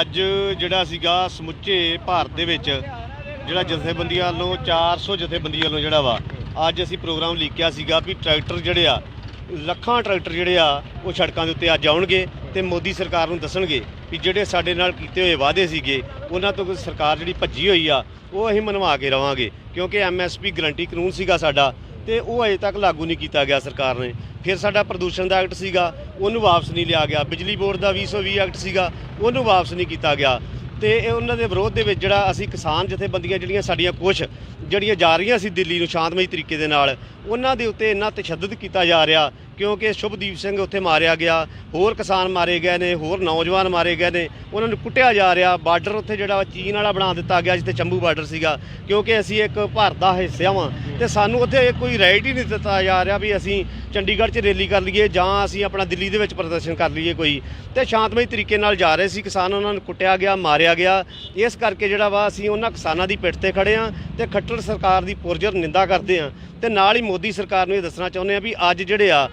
ਅੱਜ ਜਿਹੜਾ ਸੀਗਾ ਸਮੁੱਚੇ ਭਾਰਤ ਦੇ ਵਿੱਚ ਜਿਹੜਾ ਜਥੇਬੰਦੀਆਂ ਵੱਲੋਂ 400 ਜਥੇਬੰਦੀਆਂ ਵੱਲੋਂ ਜਿਹੜਾ ਵਾ, ਅੱਜ ਅਸੀਂ ਪ੍ਰੋਗਰਾਮ ਲਿਖਿਆ ਸੀਗਾ ਵੀ ਟਰੈਕਟਰ ਜਿਹੜੇ ਆ, ਲੱਖਾਂ ਟਰੈਕਟਰ ਜਿਹੜੇ ਆ, ਉਹ ਸੜਕਾਂ ਦੇ ਉੱਤੇ ਅੱਜ ਆਉਣਗੇ ਤੇ ਮੋਦੀ ਸਰਕਾਰ ਨੂੰ ਦੱਸਣਗੇ ਵੀ ਜਿਹੜੇ ਸਾਡੇ ਨਾਲ ਕੀਤੇ ਹੋਏ ਵਾਅਦੇ ਸੀਗੇ, ਉਹਨਾਂ ਤੋਂ ਸਰਕਾਰ ਜਿਹੜੀ ਭੱਜੀ ਹੋਈ ਆ, ਉਹ ਅਸੀਂ ਮਨਵਾ ਕੇ ਰਵਾਂਗੇ, ਕਿਉਂਕਿ ਐਮਐਸਪੀ ਗਰੰਟੀ ਕਾਨੂੰਨ ਸੀਗਾ ਸਾਡਾ ਤੇ ਉਹ ਅਜੇ ਤੱਕ ਲਾਗੂ ਨਹੀਂ ਕੀਤਾ ਗਿਆ ਸਰਕਾਰ ਨੇ। ਫਿਰ ਸਾਡਾ ਪ੍ਰਦੂਸ਼ਣ ਦਾ ਐਕਟ ਸੀਗਾ, ਉਹਨੂੰ ਵਾਪਸ ਨਹੀਂ ਲਿਆ ਗਿਆ। ਬਿਜਲੀ ਬੋਰਡ ਦਾ 2020 ਐਕਟ ਸੀਗਾ, ਉਹਨੂੰ ਵਾਪਸ ਨਹੀਂ ਕੀਤਾ ਗਿਆ। ਤੇ ਇਹ ਉਹਨਾਂ ਦੇ ਵਿਰੋਧ ਦੇ ਵਿੱਚ ਜਿਹੜਾ ਅਸੀਂ ਕਿਸਾਨ ਜਥੇਬੰਦੀਆਂ ਜਿਹੜੀਆਂ ਸਾਡੀਆਂ ਕੁਝ ਜਿਹੜੀਆਂ ਜਾ ਰਹੀਆਂ ਸੀ ਦਿੱਲੀ ਨੂੰ ਸ਼ਾਂਤਮਈ ਤਰੀਕੇ ਦੇ ਨਾਲ, ਉਹਨਾਂ ਦੇ ਉੱਤੇ ਇੰਨਾ ਤਸ਼ੱਦਦ ਕੀਤਾ ਜਾ ਰਿਹਾ ਕਿਉਂਕਿ ਸ਼ੁਭਦੀਪ ਸਿੰਘ ਉੱਥੇ ਮਾਰਿਆ ਗਿਆ, ਹੋਰ ਕਿਸਾਨ ਮਾਰੇ ਗਏ ਨੇ, ਹੋਰ ਨੌਜਵਾਨ ਮਾਰੇ ਗਏ ਨੇ, ਉਹਨਾਂ ਨੂੰ ਕੁੱਟਿਆ ਜਾ ਰਿਹਾ। ਬਾਰਡਰ ਉੱਥੇ ਜਿਹੜਾ ਵਾ ਚੀਨ ਵਾਲਾ ਬਣਾ ਦਿੱਤਾ ਗਿਆ ਜਿੱਥੇ ਚੰਬੂ ਬਾਰਡਰ ਸੀਗਾ, ਕਿਉਂਕਿ ਅਸੀਂ ਇੱਕ ਭਾਰਤ ਦਾ ਹਿੱਸਾ ਵਾਂ ਤੇ ਸਾਨੂੰ ਉੱਥੇ ਕੋਈ ਰਾਈਟ ਹੀ ਨਹੀਂ ਦਿੱਤਾ ਜਾ ਰਿਹਾ ਵੀ ਅਸੀਂ ਚੰਡੀਗੜ੍ਹ 'ਚ ਰੈਲੀ ਕਰ ਲਈਏ ਜਾਂ ਅਸੀਂ ਆਪਣਾ ਦਿੱਲੀ ਦੇ ਵਿੱਚ ਪ੍ਰਦਰਸ਼ਨ ਕਰ ਲਈਏ ਕੋਈ। ਤੇ ਸ਼ਾਂਤਮਈ ਤਰੀਕੇ ਨਾਲ ਜਾ ਰਹੇ ਸੀ, ਕਿਸਾਨ ਉਹਨਾਂ ਨੂੰ ਕੁੱਟਿਆ ਗਿਆ, ਮਾਰਿਆ ਗਿਆ। ਇਸ ਕਰਕੇ ਜਿਹੜਾ ਵਾ ਅਸੀਂ ਉਹਨਾਂ ਕਿਸਾਨਾਂ ਦੀ ਪਿੱਠ ਤੇ ਖੜੇ ਆ ਤੇ ਖੱਟਰ ਸਰਕਾਰ ਦੀ ਪੁਰਜਰ ਨਿੰਦਾ ਕਰਦੇ ਆ ਤੇ ਨਾਲ ਹੀ ਮੋਦੀ ਸਰਕਾਰ ਨੂੰ ਇਹ ਦੱਸਣਾ ਚਾਹੁੰਦੇ ਆ ਵੀ ਅੱਜ ਜਿਹੜੇ ਆ,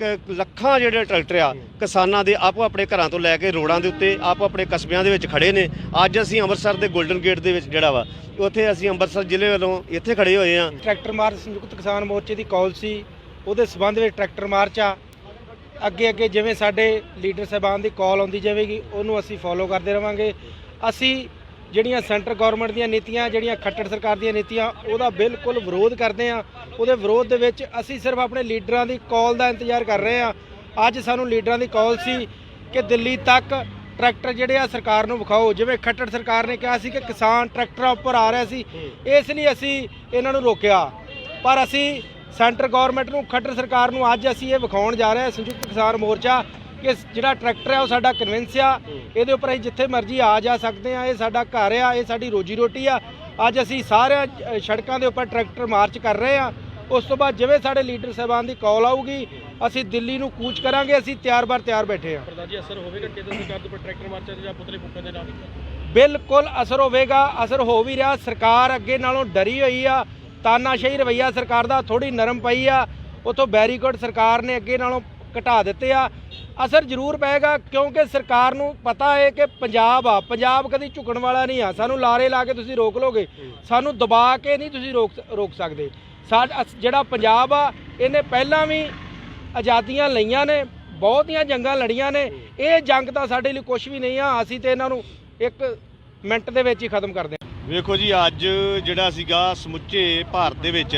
ਕ- ਲੱਖਾਂ ਜਿਹੜੇ ਟਰੈਕਟਰ ਆ, ਕਿਸਾਨਾਂ ਦੇ ਆਪੋ ਆਪਣੇ ਘਰਾਂ ਤੋਂ ਲੈ ਕੇ ਰੋਡਾਂ ਦੇ ਉੱਤੇ, ਆਪੋ ਆਪਣੇ ਕਸਬਿਆਂ ਦੇ ਵਿੱਚ ਖੜੇ ਨੇ। ਅੱਜ ਅਸੀਂ ਅੰਮ੍ਰਿਤਸਰ ਦੇ 골ਡਨ ਗੇਟ ਦੇ ਵਿੱਚ ਜਿਹੜਾ ਵਾ, ਉੱਥੇ ਅਸੀਂ ਅੰਮ੍ਰਿਤਸਰ ਜ਼ਿਲ੍ਹੇ ਵੱਲੋਂ ਇੱਥੇ ਖੜੇ ਹੋਏ ਆ। ਟਰੈਕਟਰ ਮਾਰਚ ਸੰਯੁਕਤ ਕਿਸਾਨ ਮੋਰਚੇ ਦੀ ਕਾਲ ਸੀ, ਉਹਦੇ ਸਬੰਧ ਵਿੱਚ ਟਰੈਕਟਰ ਮਾਰਚ ਆ। ਅੱਗੇ ਅੱਗੇ ਜਿਵੇਂ ਸਾਡੇ ਲੀਡਰ ਸਾਹਿਬਾਨ ਦੀ ਕਾਲ ਆਉਂਦੀ ਜਾਵੇਗੀ, ਉਹਨੂੰ ਅਸੀਂ ਫੋਲੋ ਕਰਦੇ ਰਵਾਂਗੇ। ਅਸੀਂ ਜਿਹੜੀਆਂ ਸੈਂਟਰ ਗਵਰਨਮੈਂਟ ਦੀਆਂ ਨੀਤੀਆਂ, ਜਿਹੜੀਆਂ ਖੱਟੜ ਸਰਕਾਰ ਦੀਆਂ ਨੀਤੀਆਂ, ਉਹਦਾ ਬਿਲਕੁਲ ਵਿਰੋਧ ਕਰਦੇ ਆ ਉਹਦੇ ਵਿਰੋਧ ਦੇ ਵਿੱਚ ਅਸੀਂ ਸਿਰਫ ਆਪਣੇ ਲੀਡਰਾਂ ਦੀ ਕਾਲ ਦਾ ਇੰਤਜ਼ਾਰ ਕਰ ਰਹੇ ਆ ਅੱਜ ਸਾਨੂੰ ਲੀਡਰਾਂ ਦੀ ਕਾਲ ਸੀ ਕਿ ਦਿੱਲੀ ਤੱਕ ਟਰੈਕਟਰ ਜਿਹੜੇ ਆ ਸਰਕਾਰ ਨੂੰ ਵਿਖਾਓ। ਜਿਵੇਂ ਖੱਟੜ ਸਰਕਾਰ ਨੇ ਕਿਹਾ ਸੀ ਕਿ ਕਿਸਾਨ ਟਰੈਕਟਰਾਂ ਉੱਪਰ ਆ ਰਿਹਾ ਸੀ। ਇਸ ਲਈ ਅਸੀਂ ਇਹਨਾਂ ਨੂੰ ਰੋਕਿਆ। ਪਰ ਅਸੀਂ ਸੈਂਟਰ ਗਵਰਨਮੈਂਟ ਨੂੰ ਖੱਟਰ ਸਰਕਾਰ ਨੂੰ ਅੱਜ ਅਸੀਂ ਇਹ ਵਿਖਾਉਣ ਜਾ ਰਹੇ ਹਾਂ। ਸੰਯੁਕਤ ਕਿਸਾਨ ਮੋਰਚਾ ਕਿ ਜਿਹੜਾ ਟਰੈਕਟਰ ਹੈ ਉਹ ਸਾਡਾ ਕਨਵਿੰਸ ਆ। ਇਹਦੇ ਉੱਪਰ ਅਸੀਂ ਜਿੱਥੇ ਮਰਜ਼ੀ ਆ ਜਾ ਸਕਦੇ ਆ। ਇਹ ਸਾਡਾ ਘਰ ਆ ਇਹ ਸਾਡੀ ਰੋਜੀ ਰੋਟੀ ਆ। ਅੱਜ ਅਸੀਂ ਸਾਰੇ ਸੜਕਾਂ ਦੇ ਉੱਪਰ ਟਰੈਕਟਰ ਮਾਰਚ ਕਰ ਰਹੇ ਆ। ਉਸ ਤੋਂ ਬਾਅਦ ਜਿਵੇਂ ਸਾਡੇ ਲੀਡਰ ਸਾਹਿਬਾਨ ਦੀ ਕਾਲ ਆਊਗੀ ਅਸੀਂ ਦਿੱਲੀ ਨੂੰ ਕੂਚ ਕਰਾਂਗੇ ਅਸੀਂ ਤਿਆਰ ਬਰ ਤਿਆਰ ਬੈਠੇ ਆ। ਪ੍ਰਧਾਨ ਜੀ ਅਸਰ ਹੋਵੇਗਾ ਕੇਂਦਰ ਸਰਕਾਰ ਦੇ ਉੱਪਰ ਟਰੈਕਟਰ ਮਾਰਚਾਂ ਜਾਂ ਪੁਤਲੇ ਫੂਕਣ ਦੇ ਨਾਲ? ਬਿਲਕੁਲ ਅਸਰ ਹੋਵੇਗਾ ਅਸਰ ਹੋ ਵੀ ਰਿਹਾ। ਸਰਕਾਰ ਅੱਗੇ ਨਾਲੋਂ ਡਰੀ ਹੋਈ ਆ। ਤਾਨਾਸ਼ਾਹੀ ਰਵਈਆ ਸਰਕਾਰ ਦਾ ਥੋੜੀ ਨਰਮ ਪਈ ਆ। ਉਥੋਂ ਬੈਰੀਕੋਡ ਸਰਕਾਰ ਨੇ ਅੱਗੇ ਨਾਲੋਂ ਘਟਾ ਦਿੱਤੇ ਆ। ਅਸਰ ਜ਼ਰੂਰ ਪਏਗਾ ਕਿਉਂਕਿ ਸਰਕਾਰ ਨੂੰ ਪਤਾ ਹੈ ਕਿ ਪੰਜਾਬ ਆ, ਪੰਜਾਬ ਕਦੀ ਝੁਕਣ ਵਾਲਾ ਨਹੀਂ ਆ। ਸਾਨੂੰ ਲਾਰੇ ਲਾ ਕੇ ਤੁਸੀਂ ਰੋਕ ਲੋਗੇ। ਸਾਨੂੰ ਦਬਾ ਕੇ ਨਹੀਂ ਤੁਸੀਂ ਰੋਕ ਰੋਕ ਸਕਦੇ। ਸਾਡਾ ਜਿਹੜਾ ਪੰਜਾਬ ਆ, ਇਹਨੇ ਪਹਿਲਾਂ ਵੀ ਆਜ਼ਾਦੀਆਂ ਲਈਆਂ ਨੇ, ਬਹੁਤੀਆਂ ਜੰਗਾਂ ਲੜੀਆਂ ਨੇ। ਇਹ ਜੰਗ ਤਾਂ ਸਾਡੇ ਲਈ ਕੁਝ ਵੀ ਨਹੀਂ ਆ। ਅਸੀਂ ਤੇ ਇਹਨਾਂ ਨੂੰ ਇੱਕ ਮਿੰਟ ਦੇ ਵਿੱਚ ਹੀ ਖਤਮ ਕਰਦੇ ਹਾਂ। ਵੇਖੋ ਜੀ, ਅੱਜ ਜਿਹੜਾ ਸੀਗਾ ਸਮੁੱਚੇ ਭਾਰਤ ਦੇ ਵਿੱਚ